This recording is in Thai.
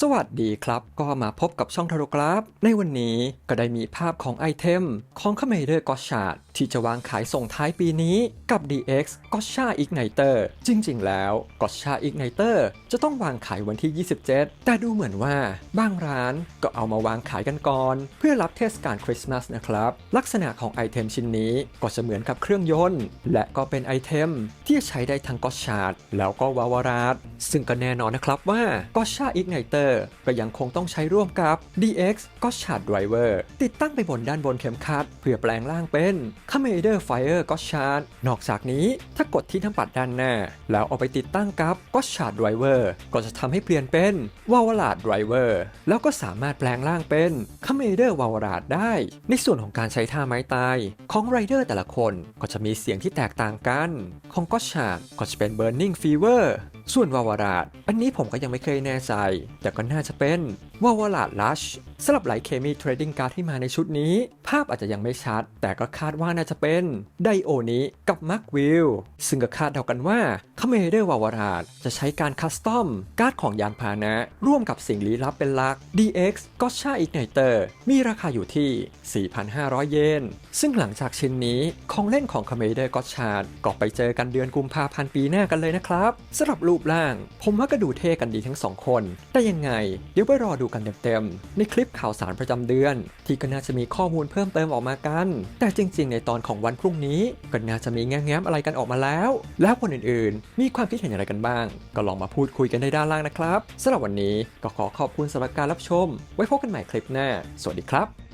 สวัสดีครับ ก็มาพบกับช่องทารกราฟ ในวันนี้ก็ได้มีภาพของไอเทม ของค m เมเดอร์กอชาดที่จะวางขายส่งท้ายปีนี้กับ DX g o s h a Igniter จริงๆ แล้ว g o s h a Igniter จะต้องวางขายวันที่ 27 แต่ดูเหมือนว่าบางร้านก็เอามาวางขายกันก่อน เพื่อรับเทศกาลคริสต์มาสนะครับ ลักษณะของไอเทมชิ้นนี้ก็จะเหมือนกับเครื่องยนต์ และก็เป็นไอเทมที่ใช้ได้ทั้งกอชาดแล้วก็วาวาราดซึ่งก็แน่นอนนะครับว่า g o s h a Igniter ก็ยังคงต้องใช้ร่วมกับ DX g o s h a Driver ติดตั้งไปบนด้านบนเข็มขัด เพื่อแปลงร่างเป็น c o m m a d e r Fire g o s h a r นอกจากนี้ถ้ากดที่ทั้งปัดด้านหน้า แล้วเอาไปติดตั้งกับ g o s h a Driver ก็จะทำให้เปลี่ยนเป็น w a w a l a d Driver แล้วก็สามารถแปลงร่างเป็น c o m m a d e r w a w a l a d ได้ ในส่วนของการใช้ท่าไม้ตาย ของไรเดอร์แต่ละคนก็จะมีเสียงที่แตกต่างกัน ของ g o s h a ก็จะเป็น Burning Fever ส่วนวาวาราดอันนี้ผมก็ยังไม่เคยแน่ใจ แต่ก็น่าจะเป็นวาวาราดลัชสำหรับไลท์เคมีเทรดดิ้งการ์ดที่มาในชุดนี้ ภาพอาจจะยังไม่ชัด แต่ก็คาดว่าน่าจะเป็นไดโอนี้กับมักวิลซึ่งก็คาดเดากันว่าคาเมเดอร์วาวาราดจะใช้การคัสตอมการ์ดของยานพาหนะ ร่วมกับสิ่งลี้ลับเป็นหลัก DX g o s h a Igniter มีราคาอยู่ที่ 4,500 เยน ซึ่งหลังจากชิ้นนี้ของเล่นของคาเมเดอร์ก็ชาดก็ไปเจอกันเดือนกุมภาพันธ์ปีหน้ากันเลยนะครับสำหรับรูปร่าง ผมว่าก็ดูเท่กันดีทั้งสองคน แต่ยังไง เดี๋ยวไปรอดูกันเต็มๆ ในคลิปข่าวสารประจำเดือน ที่ก็น่าจะมีข้อมูลเพิ่มเติมออกมากัน แต่จริงๆ ในตอนของวันพรุ่งนี้ก็น่าจะมีแง้มๆอะไรกันออกมาแล้ว แล้วคนอื่นๆ มีความคิดเห็นอย่างไรกันบ้าง ก็ลองมาพูดคุยกันได้ด้านล่างนะครับสำหรับวันนี้ก็ขอขอบคุณสำหรับการรับชม ไว้พบกันใหม่คลิปหน้า สวัสดีครับ